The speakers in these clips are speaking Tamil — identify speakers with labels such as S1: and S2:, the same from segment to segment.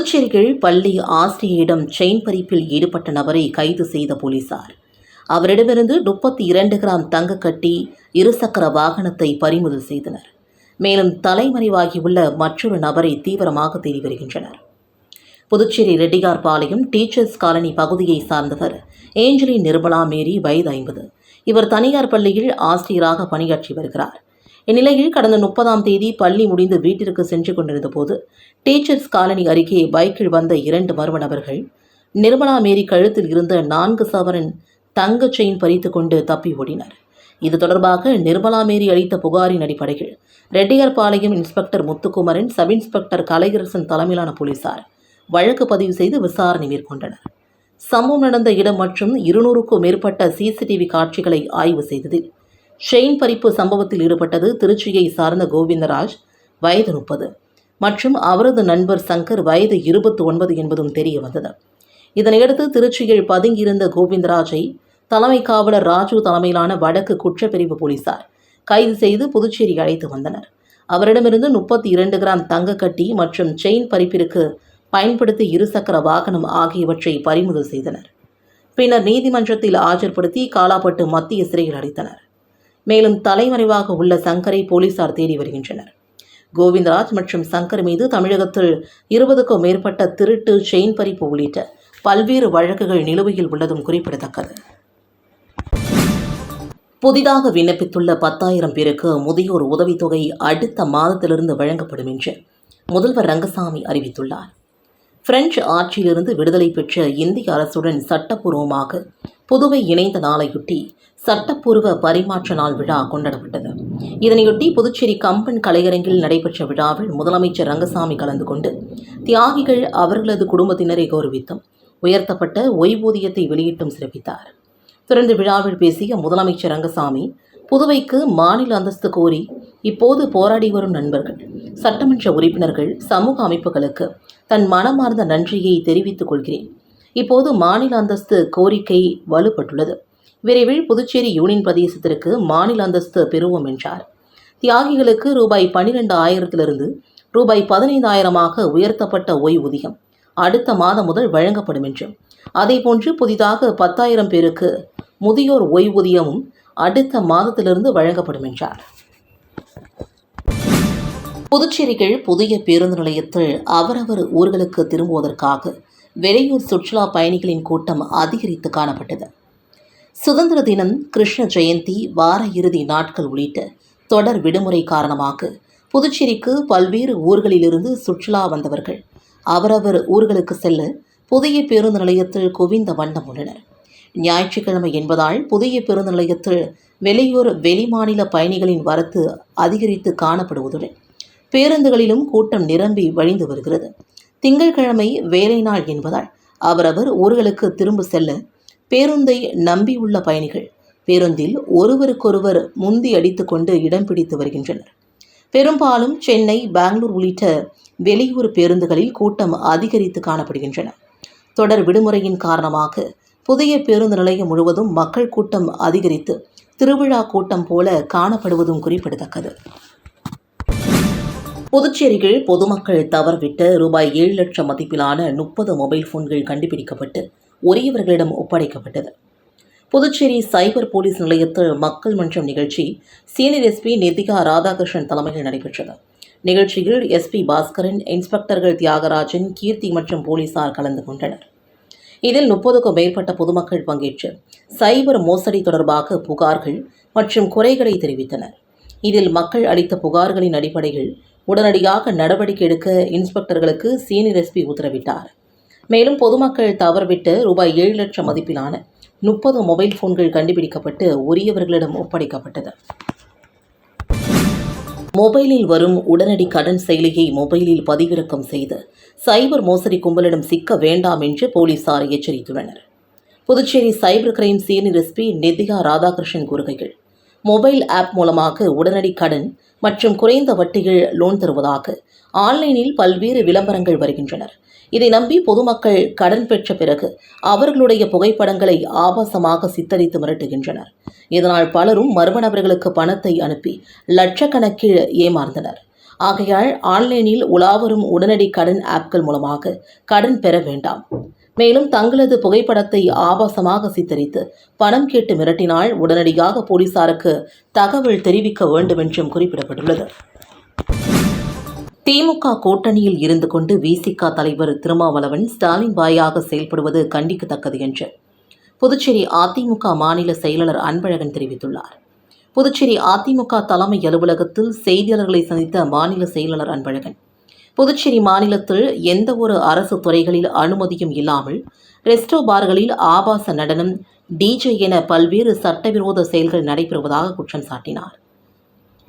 S1: புதுச்சேரி கீழ் பள்ளி ஆசிரியரிடம் செயின் பறிப்பில் ஈடுபட்ட நபரை கைது செய்த போலீசார். அவரிடமிருந்து முப்பத்தி இரண்டு கிராம் தங்க கட்டி இருசக்கர வாகனத்தை பறிமுதல் செய்தனர். மேலும் தலைமறைவாகியுள்ள மற்றொரு நபரை தீவிரமாக தேடி வருகின்றனர். Puducherry Reddiarpalayam teachers colony பகுதியை சார்ந்தவர் ஏஞ்சலி நிர்மலா மேரி வயது ஐம்பது. இவர் தனியார் பள்ளியில் ஆசிரியராக பணியாற்றி வருகிறார். இந்நிலையில் கடந்த முப்பதாம் தேதி பள்ளி முடிந்து வீட்டிற்கு சென்று கொண்டிருந்த போது டீச்சர்ஸ் காலனி அருகே பைக்கில் வந்த இரண்டு மர்ம நபர்கள் நிர்மலா மேரி கழுத்தில் இருந்த நான்கு சவரன் தங்க செயின் பறித்து கொண்டு தப்பி ஓடினர். இது தொடர்பாக நிர்மலா மேரி அளித்த புகாரின் அடிப்படையில் Reddiarpalayam inspector Muthukumaran sub inspector Kalaiyarasan தலைமையிலான போலீசார் வழக்கு பதிவு செய்து விசாரணை மேற்கொண்டனர். சம்பவம் நடந்த இடம் மற்றும் இருநூறுக்கும் மேற்பட்ட சிசிடிவி காட்சிகளை ஆய்வு செய்ததில் செயின் பறிப்பு சம்பவத்தில் ஈடுபட்டது திருச்சியை சார்ந்த கோவிந்தராஜ் வயது முப்பது. மற்றும் அவரது நண்பர் சங்கர் வயது இருபத்தி ஒன்பது என்பதும் தெரிய வந்தது. இதனையடுத்து திருச்சியில் பதுங்கியிருந்த கோவிந்தராஜை தலைமை காவலர் ராஜு தலைமையிலான வடக்கு குற்றப்பிரிவு போலீசார் கைது செய்து புதுச்சேரி அழைத்து வந்தனர். அவரிடமிருந்து முப்பத்தி இரண்டு கிராம் தங்க கட்டி மற்றும் செயின் பறிப்பிற்கு பயன்படுத்தி இருசக்கர வாகனம் ஆகியவற்றை பறிமுதல் செய்தனர். பின்னர் நீதிமன்றத்தில் ஆஜர்படுத்தி காலாப்பட்டு மத்திய சிறையில் அடைத்தனர். மேலும் தலைமறைவாக உள்ள சங்கரை போலீசார் தேடி வருகின்றனர். கோவிந்தராஜ் மற்றும் சங்கர் மீது தமிழகத்தில் இருபதுக்கும் மேற்பட்ட திருட்டு செயின் பறிப்பு உள்ளிட்ட பல்வேறு வழக்குகள் நிலுவையில் உள்ளதும் குறிப்பிடத்தக்கது. புதிதாக விண்ணப்பித்துள்ள பத்தாயிரம் பேருக்கு முதியோர் உதவித்தொகை அடுத்த மாதத்திலிருந்து வழங்கப்படும் என்று முதல்வர் ரங்கசாமி அறிவித்துள்ளார். பிரெஞ்சு ஆட்சியிலிருந்து விடுதலை பெற்ற இந்திய அரசுடன் சட்டப்பூர்வமாக புதுவை இணைந்த நாளையொட்டி சட்டப்பூர்வ பரிமாற்ற நாள் விழா கொண்டாடப்பட்டது. இதனையொட்டி புதுச்சேரி கம்பன் கலையரங்கில் நடைபெற்ற விழாவில் முதலமைச்சர் ரங்கசாமி கலந்து கொண்டு தியாகிகள் அவர்களது குடும்பத்தினரை கௌரவித்தும் உயர்த்தப்பட்ட ஓய்வூதியத்தை வெளியிட்டும் சிறப்பித்தார். தொடர்ந்து விழாவில் பேசிய முதலமைச்சர் ரங்கசாமி புதுவைக்கு மாநில அந்தஸ்து கோரி இப்போது போராடி வரும் நண்பர்கள் சட்டமன்ற உறுப்பினர்கள் சமூக அமைப்புகளுக்கு தன் மனமார்ந்த நன்றியை தெரிவித்துக் கொள்கிறேன். இப்போது மாநில அந்தஸ்து கோரிக்கை வலுப்பட்டுள்ளது. விரைவில் புதுச்சேரி யூனியன் பிரதேசத்திற்கு மாநில அந்தஸ்து பெறுவோம் என்றார். தியாகிகளுக்கு ரூபாய் பன்னிரெண்டு ஆயிரத்திலிருந்து ரூபாய் பதினைந்தாயிரமாக உயர்த்தப்பட்ட ஓய்வூதியம் அடுத்த மாதம் முதல் வழங்கப்படும் என்றும் அதேபோன்று புதிதாக பத்தாயிரம் பேருக்கு முதியோர் ஓய்வூதியமும் அடுத்த மாதத்திலிருந்து வழங்கப்படும் என்றார். புதுச்சேரியில் புதிய பேருந்து நிலையத்தில் அவரவர் ஊர்களுக்கு திரும்புவதற்காக வெளியூர் சுற்றுலா பயணிகளின் கூட்டம் அதிகரித்து காணப்பட்டது. சுதந்திர தினம் கிருஷ்ண ஜெயந்தி வார இறுதி நாட்கள் உள்ளிட்ட தொடர் விடுமுறை காரணமாக புதுச்சேரிக்கு பல்வேறு ஊர்களிலிருந்து சுற்றுலா வந்தவர்கள் அவரவர் ஊர்களுக்கு செல்ல புதிய பேருந்து நிலையத்தில் குவிந்த வண்ணம் உள்ளனர். ஞாயிற்றுக்கிழமை என்பதால் புதிய பேருந்து நிலையத்தில் வெளியூர் வெளிமாநில பயணிகளின் வரத்து அதிகரித்து காணப்படுவதுடன் பேருந்துகளிலும் கூட்டம் நிரம்பி வழிந்து வருகிறது. திங்கட்கிழமை வேலை நாள் என்பதால் அவரவர் ஊர்களுக்கு திரும்ப செல்ல பேருந்தை நம்பியுள்ள பயணிகள். பேருந்தில் ஒருவருக்கொருவர் முந்தி அடித்துக்கொண்டு இடம் பிடித்து வருகின்றனர். பெரும்பாலும் சென்னை பெங்களூர் உள்ளிட்ட வெளியூர் பேருந்துகளில் கூட்டம் அதிகரித்து காணப்படுகின்றன. தொடர் விடுமுறையின் காரணமாக புதிய பேருந்து நிலையம் முழுவதும் மக்கள் கூட்டம் அதிகரித்து திருவிழா கூட்டம் போல காணப்படுவதும் குறிப்பிடத்தக்கது. புதுச்சேரியில் பொதுமக்கள் தவறவிட்ட ரூபாய் ஏழு லட்சம் மதிப்பிலான முப்பது மொபைல் போன்கள் கண்டுபிடிக்கப்பட்டு உரியவர்களிடம் ஒப்படைக்கப்பட்டது. புதுச்சேரி சைபர் போலீஸ் நிலையத்தில் மக்கள் மன்றம் நிகழ்ச்சி சீனியர் எஸ்பி நிதிகா ராதாகிருஷ்ணன் தலைமையில் நடைபெற்றது. நிகழ்ச்சியில் எஸ்பி பாஸ்கரன் இன்ஸ்பெக்டர்கள் தியாகராஜன் கீர்த்தி மற்றும் போலீசார் கலந்து கொண்டனர். இதில் முப்பதுக்கும் மேற்பட்ட பொதுமக்கள் பங்கேற்று சைபர் மோசடி தொடர்பாக புகார்கள் மற்றும் குறைகளை தெரிவித்தனர். இதில் மக்கள் அளித்த புகார்களின் அடிப்படையில் உடனடியாக நடவடிக்கை எடுக்க இன்ஸ்பெக்டர்களுக்கு சீனியர் எஸ்பி உத்தரவிட்டார். மேலும் பொதுமக்கள் தவறவிட்டு ரூபாய் ஏழு லட்சம் மதிப்பிலான முப்பது மொபைல் போன்கள் கண்டுபிடிக்கப்பட்டு உரியவர்களிடம் ஒப்படைக்கப்பட்டது. மொபைலில் வரும் உடனடி கடன் செயலியை மொபைலில் பதிவிறக்கம் செய்து சைபர் மோசடி கும்பலிடம் சிக்க வேண்டாம் என்று போலீசார் எச்சரித்துள்ளனர். Puducherry cyber crime senior SP Nithya Radhakrishnan கூறுகையில் மொபைல் ஆப் மூலமாக உடனடி கடன் மற்றும் குறைந்த வட்டிகள் லோன் தருவதாக ஆன்லைனில் பல்வேறு விளம்பரங்கள் வருகின்றனர். இதை நம்பி பொதுமக்கள் கடன் பெற்ற பிறகு அவர்களுடைய புகைப்படங்களை ஆபாசமாக சித்தரித்து மிரட்டுகின்றனர். இதனால் பலரும் மர்ம நபர்களுக்கு பணத்தை அனுப்பி லட்சக்கணக்கில் ஏமாந்தனர். ஆகையால் ஆன்லைனில் உலாவரும் உடனடி கடன் ஆப்கள் மூலமாக கடன் பெற வேண்டாம். மேலும் தங்களது புகைப்படத்தை ஆபாசமாக சித்தரித்து பணம் கேட்டு மிரட்டினால் உடனடியாக போலீசாருக்கு தகவல் தெரிவிக்க வேண்டும் என்றும் குறிப்பிடப்பட்டுள்ளது. திமுக கூட்டணியில் இருந்து கொண்டு விசிக தலைவர் திருமாவளவன் ஸ்டாலின் வாயாக செயல்படுவது கண்டிக்கத்தக்கது என்று புதுச்சேரி அதிமுக மாநில செயலாளர் அன்பழகன் தெரிவித்துள்ளார். புதுச்சேரி அதிமுக தலைமை அலுவலகத்தில் செய்தியாளர்களை சந்தித்த மாநில செயலாளர் அன்பழகன் புதுச்சேரி மாநிலத்தில் எந்த ஒரு அரசு துறைகளில் அனுமதியும் இல்லாமல் ரெஸ்டோ பார்களில் ஆபாச நடனம் டிஜே என பல்வேறு சட்டவிரோத செயல்கள் நடைபெறுவதாக குற்றம் சாட்டினார்.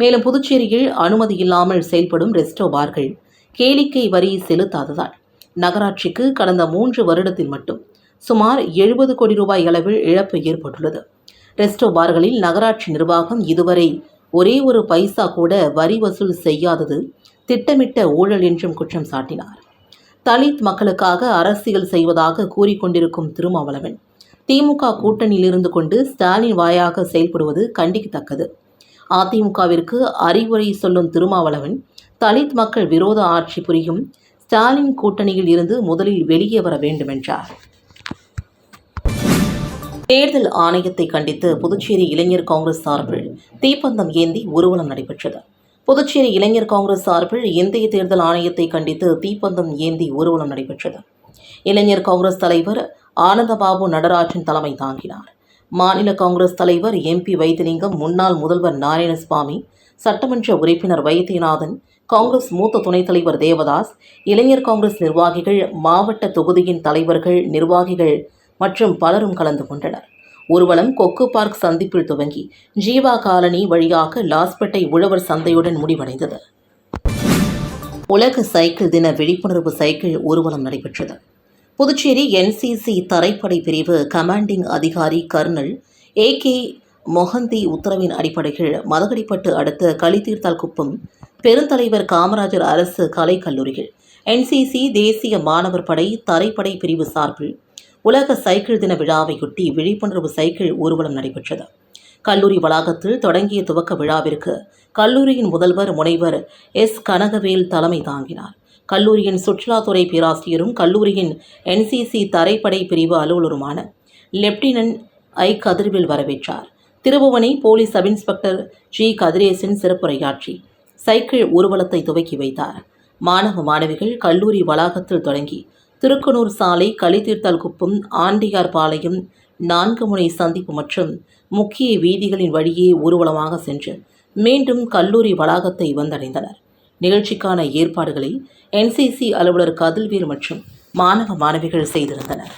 S1: மேலும் புதுச்சேரியில் அனுமதி இல்லாமல் செயல்படும் ரெஸ்டோ பார்கள் கேளிக்கை வரி செலுத்தாததால் நகராட்சிக்கு கடந்த மூன்று வருடத்தில் மட்டும் சுமார் எழுபது கோடி ரூபாய் அளவில் இழப்பு ஏற்பட்டுள்ளது. ரெஸ்டோ பார்களில் நகராட்சி நிர்வாகம் இதுவரை ஒரே ஒரு பைசா கூட வரி வசூல் செய்யாதது திட்டமிட்ட ஊழல் என்றும் குற்றம் சாட்டினார். தலித் மக்களுக்காக அரசியல் செய்வதாக கூறிக்கொண்டிருக்கும் திருமாவளவன் திமுக கூட்டணியில் இருந்து கொண்டு ஸ்டாலின் வாயாக செயல்படுவது கண்டிக்கத்தக்கது. அதிமுகவிற்கு அறிவுரை சொல்லும் திருமாவளவன் தலித் மக்கள் விரோத ஆட்சி புரியும் ஸ்டாலின் கூட்டணியில் இருந்து முதலில் வெளியே வர வேண்டும் என்றார் தேர்தல் ஆணையத்தை கண்டித்து புதுச்சேரி இளைஞர் காங்கிரஸ் சார்பில் தீப்பந்தம் ஏந்தி ஊர்வலம் நடைபெற்றது. புதுச்சேரி இளைஞர் காங்கிரஸ் சார்பில் இந்திய தேர்தல் ஆணையத்தை கண்டித்து தீப்பந்தம் ஏந்தி ஊர்வலம் நடைபெற்றது. இளைஞர் காங்கிரஸ் தலைவர் ஆனந்தபாபு நடராஜன் தலைமை தாங்கினார். மாநில காங்கிரஸ் தலைவர் எம்பி வைத்திலிங்கம் முன்னாள் முதல்வர் நாராயணசுவாமி சட்டமன்ற உறுப்பினர் வைத்தியநாதன் காங்கிரஸ் மூத்த துணைத் தலைவர் தேவதாஸ் இளைஞர் காங்கிரஸ் நிர்வாகிகள் மாவட்ட தொகுதியின் தலைவர்கள் நிர்வாகிகள் மற்றும் பலரும் கலந்து கொண்டனர். ஊர்வலம் கொக்கு பார்க் சந்திப்பில் துவங்கி ஜீவா காலனி வழியாக லாஸ்பேட்டை உழவர் சந்தையுடன் முடிவடைந்தது. உலக சைக்கிள் தின விழிப்புணர்வு சைக்கிள் ஊர்வலம் நடைபெற்றது. புதுச்சேரி என்சிசி தரைப்படை பிரிவு கமாண்டிங் அதிகாரி கர்னல் ஏ கே மொஹந்தி உத்தரவின் அடிப்படையில் மதகடிப்பட்டு அடுத்த களித்தீர்த்தால் குப்பம் பெருந்தலைவர் காமராஜர் அரசு கலைக்கல்லூரியில். என்சிசி தேசிய மாணவர் படை தரைப்படை பிரிவு சார்பில் உலக சைக்கிள் தின விழாவையொட்டி விழிப்புணர்வு சைக்கிள் ஊர்வலம் நடைபெற்றது. கல்லூரி வளாகத்தில் தொடங்கிய துவக்க விழாவிற்கு கல்லூரியின் முதல்வர் முனைவர் எஸ் கனகவேல் தலைமை தாங்கினார். கல்லூரியின் சுற்றுலாத்துறை பேராசிரியரும் கல்லூரியின் என்சிசி தரைப்படை பிரிவு அலுவலருமான லெப்டினன்ட் ஐ. கதிர்வில் வரவேற்றார். Thirubuvanai police sub inspector G. Kathiresan சிறப்புரையாற்றி cycle ஊர்வலத்தை துவக்கி வைத்தார். மாணவ மாணவிகள் கல்லூரி வளாகத்தில் தொடங்கி திருக்கனூர் சாலை களித்தீர்த்தல் குப்பம் ஆண்டியார் பாளையம் நான்கு முனை சந்திப்பு மற்றும் முக்கிய வீதிகளின் வழியே ஊர்வலமாக சென்று மீண்டும் கல்லூரி வளாகத்தை வந்தடைந்தனர். நிகழ்ச்சிக்கான ஏற்பாடுகளை என்சிசி அலுவலர் கதில்வீர் மற்றும் மாணவ மாணவிகள் செய்திருந்தனர்.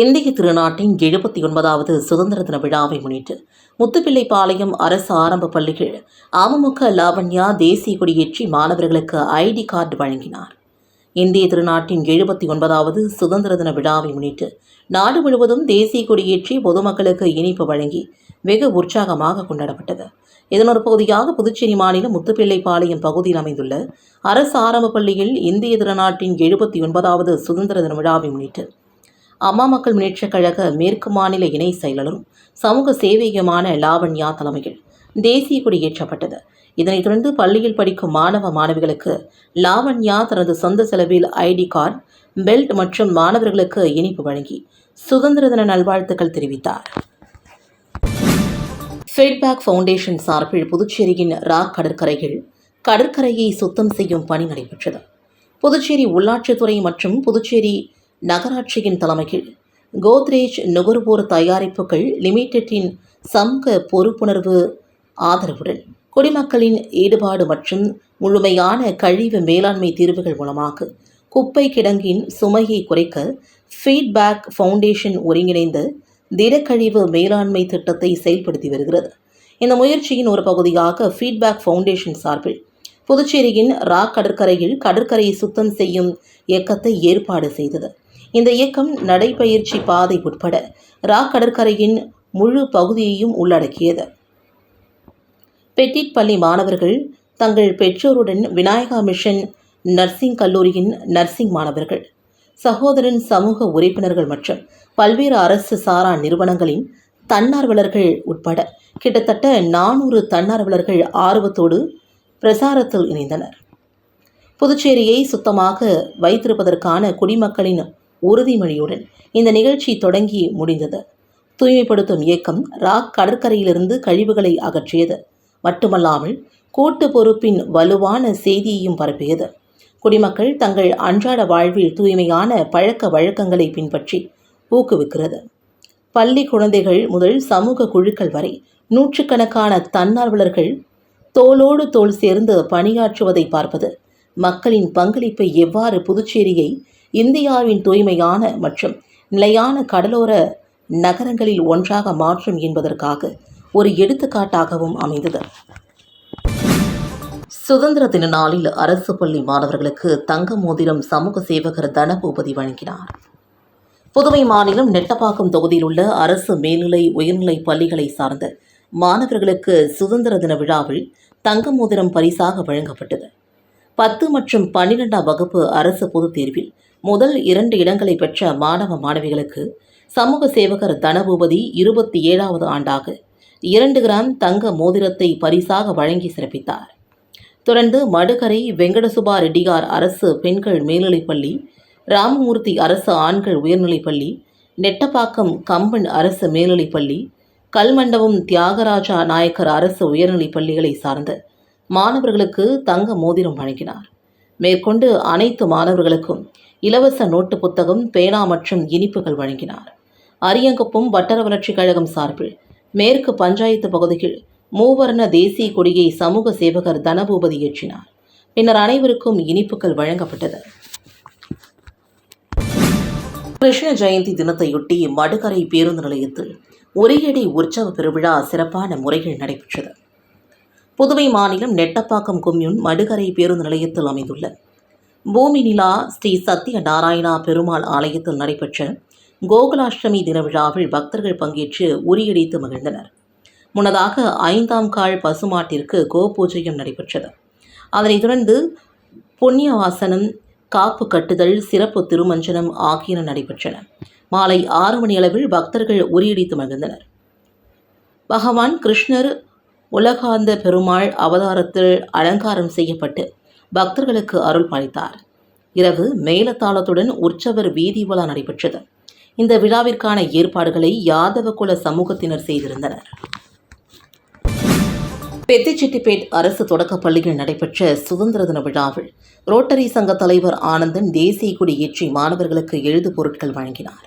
S1: இந்திய திருநாட்டின் எழுபத்தி ஒன்பதாவது சுதந்திர தின விழாவை முன்னிட்டு முத்துப்பிள்ளைப்பாளையம் அரசு ஆரம்ப பள்ளிகள் அமமுக லாவண்யா தேசிய கொடியேற்றி மாணவர்களுக்கு ஐடி கார்டு வழங்கினார். இந்திய திருநாட்டின் எழுபத்தி ஒன்பதாவது சுதந்திர தின விழாவை முன்னிட்டு நாடு முழுவதும் தேசிய கொடியேற்றி பொதுமக்களுக்கு இனிப்பு வழங்கி வெகு உற்சாகமாக கொண்டாடப்பட்டது. இதன் ஒரு பகுதியாக புதுச்சேரி மாநிலம் முத்துப்பிள்ளைப்பாளையம் பகுதியில் அமைந்துள்ள அரசு ஆரம்ப பள்ளியில் இந்திய திறநாட்டின் எழுபத்தி ஒன்பதாவது சுதந்திர தின விழாவை முன்னிட்டு அம்மா மக்கள் முன்னேற்றக் கழக மேற்கு மாநில இணை செயலரும் சமூக சேவையுமான லாவண்யா தலைமையில் தேசிய கொடி ஏற்றப்பட்டது. இதனைத் தொடர்ந்து பள்ளியில் படிக்கும் மாணவ மாணவிகளுக்கு லாவண்யா தனது சொந்த செலவில் ஐடி கார்டு பெல்ட் மற்றும் மாணவர்களுக்கு இனிப்பு வழங்கி சுதந்திர தின நல்வாழ்த்துக்கள் தெரிவித்தார். ஃபீட்பேக் ஃபவுண்டேஷன் சார்பில் புதுச்சேரியின் ராக் கடற்கரையில் கடற்கரையை சுத்தம் செய்யும் பணி நடைபெற்றது. புதுச்சேரி உள்ளாட்சித்துறை மற்றும் புதுச்சேரி நகராட்சியின் தலைமையில் கோத்ரேஜ் நுகர்வோர் தயாரிப்புகள் லிமிடெட்டின் சமூக பொறுப்புணர்வு ஆதரவுடன் குடிமக்களின் ஈடுபாடு மற்றும் முழுமையான கழிவு மேலாண்மை தீர்வுகள் மூலமாக குப்பை கிடங்கின் சுமையை குறைக்க ஃபீட்பேக் ஃபவுண்டேஷன் ஒருங்கிணைந்த திடக்கழிவு மேலாண்மை திட்டத்தை செயல்படுத்தி வருகிறது. இந்த முயற்சியின் ஒரு பகுதியாக ஃபீட்பேக் ஃபவுண்டேஷன் சார்பில் புதுச்சேரியின் ரா கடற்கரையில் கடற்கரையை சுத்தம் செய்யும் இயக்கத்தை ஏற்பாடு செய்தது. இந்த இயக்கம் நடைபயிற்சி பாதை உட்பட ரா கடற்கரையின் முழு பகுதியையும் உள்ளடக்கியது. பெட்டிட் பள்ளி மாணவர்கள் தங்கள் பெற்றோருடன் விநாயகா மிஷன் நர்சிங் கல்லூரியின் நர்சிங் மாணவர்கள் சகோதரன் சமூக உறுப்பினர்கள் மற்றும் பல்வேறு அரசு சாரா நிறுவனங்களின் தன்னார்வலர்கள் உட்பட கிட்டத்தட்ட நானூறு தன்னார்வலர்கள் ஆர்வத்தோடு பிரசாரத்தில் இணைந்தனர். புதுச்சேரியை சுத்தமாக வைத்திருப்பதற்கான குடிமக்களின் உறுதிமொழியுடன் இந்த நிகழ்ச்சி தொடங்கி முடிந்தது. தூய்மைப்படுத்தும் இயக்கம் ராக் கடற்கரையிலிருந்து கழிவுகளை அகற்றியது. மட்டுமல்லாமல் கூட்டு பொறுப்பின் வலுவான செய்தியையும் பரப்பியது. குடிமக்கள் தங்கள் அன்றாட வாழ்வில் தூய்மையான பழக்க வழக்கங்களை பின்பற்றி ஊக்குவிக்கிறது. பள்ளி குழந்தைகள் முதல் சமூக குழுக்கள் வரை நூற்றுக்கணக்கான தன்னார்வலர்கள் தோளோடு தோல் சேர்ந்து பணியாற்றுவதை பார்ப்பது மக்களின் பங்களிப்பை எவ்வாறு புதுச்சேரியை இந்தியாவின் தூய்மையான மற்றும் நிலையான கடலோர நகரங்களில் ஒன்றாக மாற்றும் என்பதற்காக ஒரு எடுத்துக்காட்டாகவும் அமைந்தது. சுதந்திர தின நாளில் அரசு பள்ளி மாணவர்களுக்கு தங்க மோதிரம் சமூக சேவகர் தனபூபதி வழங்கினார். புதுவை மாநிலம் நெட்டப்பாக்கம் தொகுதியில் உள்ள அரசு மேல்நிலை உயர்நிலை பள்ளிகளை சார்ந்த மாணவர்களுக்கு சுதந்திர தின விழாவில் தங்க மோதிரம் பரிசாக வழங்கப்பட்டது. பத்து மற்றும் பன்னிரெண்டாம் வகுப்பு அரசு பொதுத் தேர்வில் முதல் இரண்டு இடங்களை பெற்ற மாணவ மாணவிகளுக்கு சமூக சேவகர் தனபூபதி இருபத்தி ஏழாவது ஆண்டாக இரண்டு கிராம் தங்க மோதிரத்தை பரிசாக வழங்கி சிறப்பித்தார். தொடர்ந்து மடுகரை வெங்கடசுபா ரெட்டியார் அரசு பெண்கள் மேல்நிலைப்பள்ளி ராமமூர்த்தி அரசு ஆண்கள் உயர்நிலைப்பள்ளி நெட்டப்பாக்கம் கம்பன் அரசு மேல்நிலைப்பள்ளி கல்மண்டபம் தியாகராஜா நாயக்கர் அரசு உயர்நிலைப் பள்ளிகளை சார்ந்த மாணவர்களுக்கு தங்க மோதிரம் வழங்கினார். மேற்கொண்டு அனைத்து மாணவர்களுக்கும் இலவச நோட்டு புத்தகம் பேனா மற்றும் இனிப்புகள் வழங்கினார். அரியங்குப்பம் வட்டார வளர்ச்சிக் கழகம் சார்பில் மேற்கு பஞ்சாயத்து பகுதியில் மூவர்ண தேசிய கொடியை சமூக சேவகர் தனபூபதி ஏற்றினார். பின்னர் அனைவருக்கும் இனிப்புகள் வழங்கப்பட்டது. கிருஷ்ண ஜெயந்தி தினத்தையொட்டி மடுகரை பேருந்து நிலையத்தில் உரியடி உற்சவ பெருவிழா சிறப்பான முறையில் நடைபெற்றது. புதுவை மாநிலம் நெட்டப்பாக்கம் கொம்யூன் மடுகரை பேருந்து நிலையத்தில் அமைந்துள்ள பூமி நிலா ஸ்ரீ சத்ய நாராயணா பெருமாள் ஆலயத்தில் நடைபெற்ற கோகுலாஷ்டமி தின விழாவில் பக்தர்கள் பங்கேற்று உரியடித்து மகிழ்ந்தனர். முன்னதாக ஐந்தாம் கால் பசுமாட்டிற்கு கோபூஜையும் நடைபெற்றது. அதனைத் தொடர்ந்து புண்ணியவாசனம் காப்பு கட்டுதல் சிறப்பு திருமஞ்சனம் ஆகியன நடைபெற்றன. மாலை ஆறு மணி அளவில் பக்தர்கள் உரியடித்து மகிழ்ந்தனர். பகவான் கிருஷ்ணர் உலகாந்த பெருமாள் அவதாரத்தில் அலங்காரம் செய்யப்பட்டு பக்தர்களுக்கு அருள் பாலித்தார். இரவு மேலத்தாளத்துடன் உற்சவர் வீதி உலா நடைபெற்றது. இந்த விழாவிற்கான ஏற்பாடுகளை யாதவ குல சமூகத்தினர் செய்திருந்தனர். பெத்திச்செட்டிப்பேட் அரசு தொடக்கப் பள்ளியில் நடைபெற்ற சுதந்திர தின விழாவில் ரோட்டரி சங்க தலைவர் ஆனந்தன் தேசிய கொடி ஏற்றி மாணவர்களுக்கு எழுது பொருட்கள் வழங்கினார்.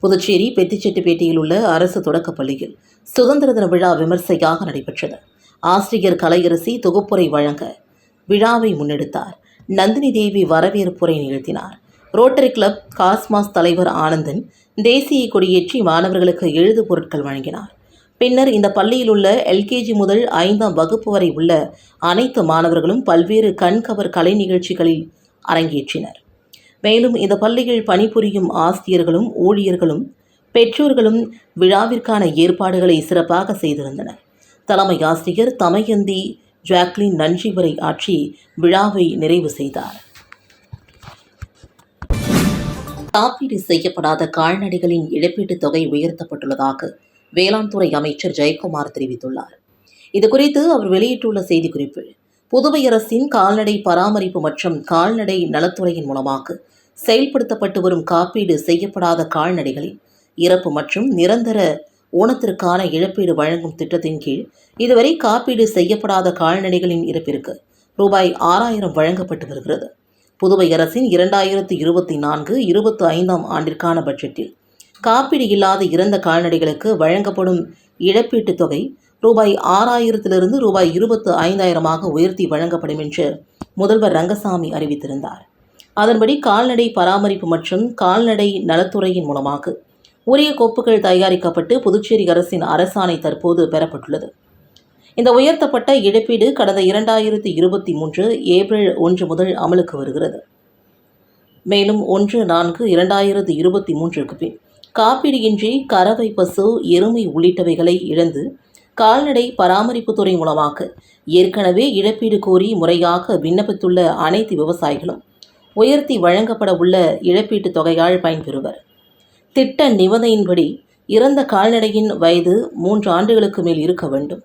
S1: புதுச்சேரி பெத்திச்செட்டிப்பேட்டையில் உள்ள அரசு தொடக்கப் பள்ளியில் சுதந்திர தின விழா விமர்சையாக நடைபெற்றது. ஆசிரியர் கலையரசி தொகுப்புரை வழங்க விழாவை முன்னெடுத்தார். நந்தினி தேவி வரவேற்புரை நிகழ்த்தினார். ரோட்டரி கிளப் காஸ்மாஸ் தலைவர் ஆனந்தன் தேசிய கொடியேற்றி மாணவர்களுக்கு எழுது பொருட்கள் வழங்கினார். பின்னர் இந்த பள்ளியில் உள்ள எல்கேஜி முதல் ஐந்தாம் வகுப்பு வரை உள்ள அனைத்து மாணவர்களும் பல்வேறு கண்கவர் கலை நிகழ்ச்சிகளில் அரங்கேற்றினர். மேலும் இந்த பள்ளியில் பணிபுரியும் ஆசிரியர்களும் ஊழியர்களும் பெற்றோர்களும் விழாவிற்கான ஏற்பாடுகளை சிறப்பாக செய்திருந்தனர். தலைமை ஆசிரியர் தமயந்தி ஜாக்லின் நன்றி உரை ஆற்றி விழாவை நிறைவு செய்தார். காப்பீடு செய்யப்படாத கால்நடைகளின் இழப்பீட்டுத் தொகை உயர்த்தப்பட்டுள்ளதாக வேளாண் துறை அமைச்சர் ஜெயக்குமார் தெரிவித்துள்ளார். இதுகுறித்து அவர் வெளியிட்டுள்ள செய்திக்குறிப்பில் புதுவை அரசின் கால்நடை பராமரிப்பு மற்றும் கால்நடை நலத்துறையின் மூலமாக செயல்படுத்தப்பட்டு வரும் காப்பீடு செய்யப்படாத கால்நடைகளின் இறப்பு மற்றும் நிரந்தர ஊனத்திற்கான இழப்பீடு வழங்கும் திட்டத்தின் கீழ் இதுவரை காப்பீடு செய்யப்படாத கால்நடைகளின் இறப்பிற்கு ரூபாய் ஆறாயிரம் வழங்கப்பட்டு வருகிறது. புதுவை அரசின் இரண்டாயிரத்து இருபத்தி நான்கு இருபத்தி ஐந்தாம் ஆண்டிற்கான பட்ஜெட்டில் காப்பீடு இல்லாத இறந்த கால்நடைகளுக்கு வழங்கப்படும் இழப்பீட்டுத் தொகை ரூபாய் ஆறாயிரத்திலிருந்து ரூபாய் இருபத்து ஐந்தாயிரமாக உயர்த்தி வழங்கப்படும் என்று முதல்வர் ரங்கசாமி அறிவித்திருந்தார். அதன்படி கால்நடை பராமரிப்பு மற்றும் கால்நடை நலத்துறையின் மூலமாக உரிய கோப்புகள் தயாரிக்கப்பட்டு புதுச்சேரி அரசின் அரசாணை தற்போது பெறப்பட்டுள்ளது. இந்த உயர்த்தப்பட்ட இழப்பீடு கடந்த இரண்டாயிரத்தி இருபத்தி மூன்று ஏப்ரல் ஒன்று முதல் அமலுக்கு வருகிறது. மேலும் ஒன்று நான்கு இரண்டாயிரத்து இருபத்தி மூன்றுக்கு பின் காப்பீடின்றி கறவை பசு எருமை உள்ளிட்டவைகளை இழந்து கால்நடை பராமரிப்புத்துறை மூலமாக ஏற்கனவே இழப்பீடு கோரி முறையாக விண்ணப்பித்துள்ள அனைத்து விவசாயிகளும் உயர்த்தி வழங்கப்பட உள்ள இழப்பீட்டுத் தொகையால் பயன்பெறுவர். திட்ட நிபந்தனையின்படி இறந்த கால்நடையின் வயது மூன்று ஆண்டுகளுக்கு மேல் இருக்க வேண்டும்.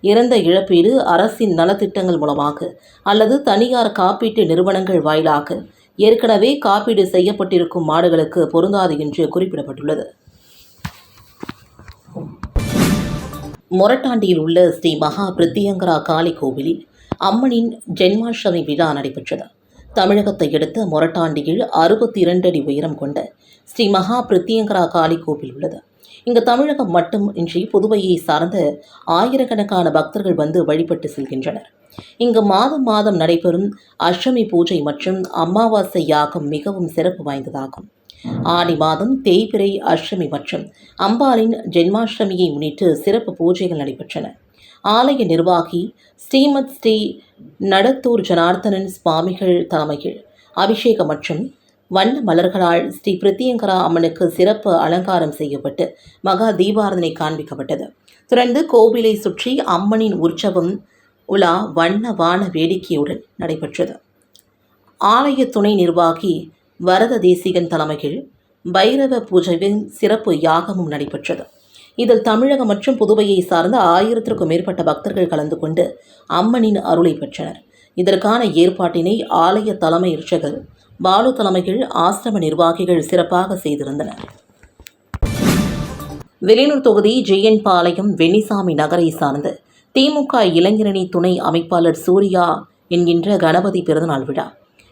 S1: இறந்த இழப்பீடு அரசின் நலத்திட்டங்கள் மூலமாக அல்லது தனியார் காப்பீட்டு நிறுவனங்கள் வாயிலாக ஏற்கனவே காப்பீடு செய்யப்பட்டிருக்கும் மாடுகளுக்கு பொருந்தாது என்று குறிப்பிடப்பட்டுள்ளது. மொரட்டாண்டியில் உள்ள ஸ்ரீ மகா பிரித்தியங்கரா காளி கோவிலில் அம்மனின் ஜென்மாஷ்டமி விழா நடைபெற்றது. தமிழகத்தை அடுத்த மொரட்டாண்டியில் அறுபத்தி இரண்டு அடி உயரம் கொண்ட ஸ்ரீ மகா பிரித்தியங்கரா காளி கோவில் உள்ளது. இங்கு தமிழகம் மட்டுமின்றி புதுவையை சார்ந்த ஆயிரக்கணக்கான பக்தர்கள் வந்து வழிபட்டு செல்கின்றனர். இங்கு மாதம் மாதம் நடைபெறும் அஷ்டமி பூஜை மற்றும் அமாவாசை யாகம் மிகவும் சிறப்பு வாய்ந்ததாகும். ஆடி மாதம் தேய்பிறை அஷ்டமி மற்றும் அம்பாளின் ஜென்மாஷ்டமியை முன்னிட்டு சிறப்பு பூஜைகள் நடைபெற்றன. ஆலய நிர்வாகி ஸ்ரீமத் ஸ்ரீ நடத்தூர் ஜனார்த்தனன் சுவாமிகள் தலைமையில் அபிஷேகம் மற்றும் வண்ண மலர்களால் ஸ்ரீ பிரித்தியங்கரா அம்மனுக்கு சிறப்பு அலங்காரம் செய்யப்பட்டு மகா தீபாரதனை காண்பிக்கப்பட்டது. தொடர்ந்து கோவிலை சுற்றி அம்மனின் உற்சவம் உலா வண்ண வான வேடிக்கையுடன் நடைபெற்றது. ஆலய துணை நிர்வாகி வரத தேசிகன் தலைமையில் பைரவ பூஜையின் சிறப்பு யாகமும் நடைபெற்றது. இதில் தமிழகம் மற்றும் புதுவையை சார்ந்த ஆயிரத்திற்கும் மேற்பட்ட பக்தர்கள் கலந்து கொண்டு அம்மனின் அருளை பெற்றனர். இதற்கான ஏற்பாட்டினை ஆலய தலைமை இர்ச்சகர் பாலு தலைமையில் ஆசிரம நிர்வாகிகள் சிறப்பாக செய்திருந்தனர். வெளியூர் தொகுதி ஜெயன் பாளையம் வெண்ணிசாமி நகரை சார்ந்து திமுக இளைஞரணி துணை அமைப்பாளர் சூர்யா என்கின்ற கணபதி பிறந்தநாள் விழா.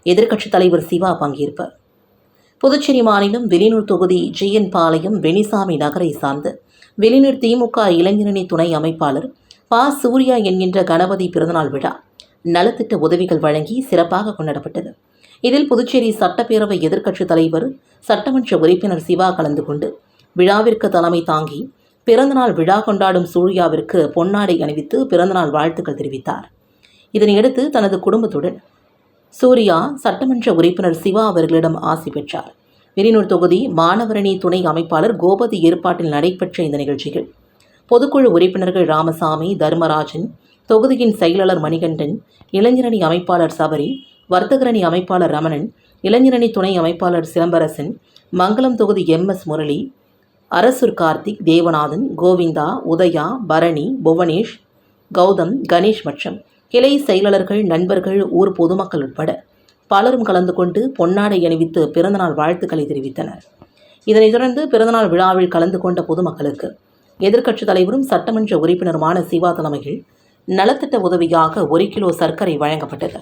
S1: எதிர்க்கட்சித் தலைவர் சிவா பங்கேற்பார் புதுச்சேரி மாநிலம் வெளிநூர் தொகுதி ஜெயன் பாளையம் வெணிசாமி நகரை சார்ந்த வெளிநூர் திமுக இளைஞரணி துணை அமைப்பாளர் பா. சூர்யா என்கின்ற கணபதி பிறந்தநாள் விழா நலத்திட்ட உதவிகள் வழங்கி சிறப்பாக கொண்டாடப்பட்டது. இதில் புதுச்சேரி சட்டப்பேரவை எதிர்க்கட்சித் தலைவர் சட்டமன்ற உறுப்பினர் சிவா கலந்து கொண்டு விழாவிற்கு தலைமை தாங்கி பிறந்தநாள் விழா கொண்டாடும் சூர்யாவிற்கு பொன்னாடை அணிவித்து பிறந்தநாள் வாழ்த்துக்கள் தெரிவித்தார். இதனையடுத்து தனது குடும்பத்துடன் சூர்யா சட்டமன்ற உறுப்பினர் சிவா அவர்களிடம் ஆசி பெற்றார். விரிநூர் தொகுதி மாணவரணி துணை அமைப்பாளர் கோபதி ஏற்பாட்டில் நடைபெற்ற இந்த நிகழ்ச்சிகள். பொதுக்குழு உறுப்பினர்கள் ராமசாமி தர்மராஜன் தொகுதியின் செயலாளர் மணிகண்டன் இளைஞரணி அமைப்பாளர் சபரி வர்த்தகரணி அமைப்பாளர் ரமணன் இளைஞரணி துணை அமைப்பாளர் சிலம்பரசன் மங்களம் தொகுதி எம் எஸ் முரளி அரசூர் கார்த்திக் தேவநாதன் கோவிந்தா உதயா பரணி புவனேஷ் கௌதம் கணேஷ் மற்றும் கிளை செயலாளர்கள் நண்பர்கள் ஊர் பொதுமக்கள் உட்பட பலரும் கலந்து கொண்டு பொன்னாடை அணிவித்து பிறந்தநாள் வாழ்த்துக்களை தெரிவித்தனர். இதனைத் தொடர்ந்து பிறந்தநாள் விழாவில் கலந்து கொண்ட பொதுமக்களுக்கு எதிர்க்கட்சித் தலைவரும் சட்டமன்ற உறுப்பினருமான சிவா தலைமையில் நலத்திட்ட உதவியாக ஒரு கிலோ சர்க்கரை வழங்கப்பட்டது.